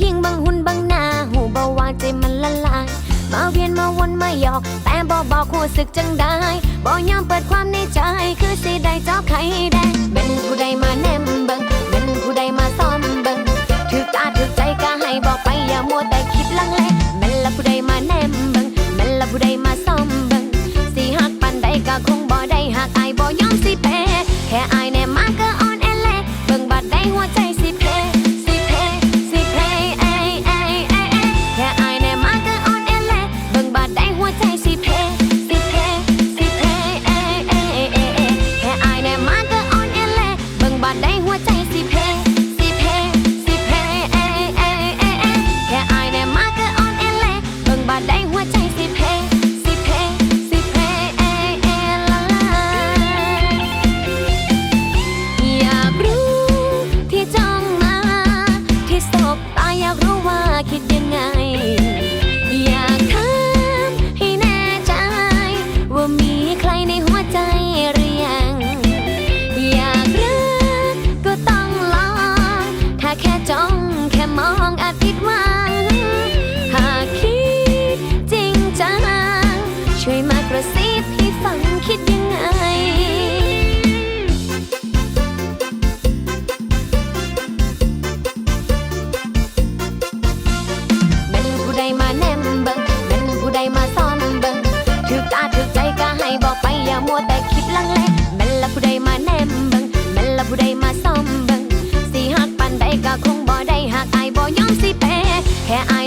คิงบางหุ่นบางหน้าหูเบาหวานใจมันละลาย มาเวียนมาวนมาหยอก แต่บอบอกหัวสึกจังได้บอยอมเปิดความในใจ คือสิได้เจ้าไข่แดงเป็นผู้ใดมาแนมบัง Yeah. I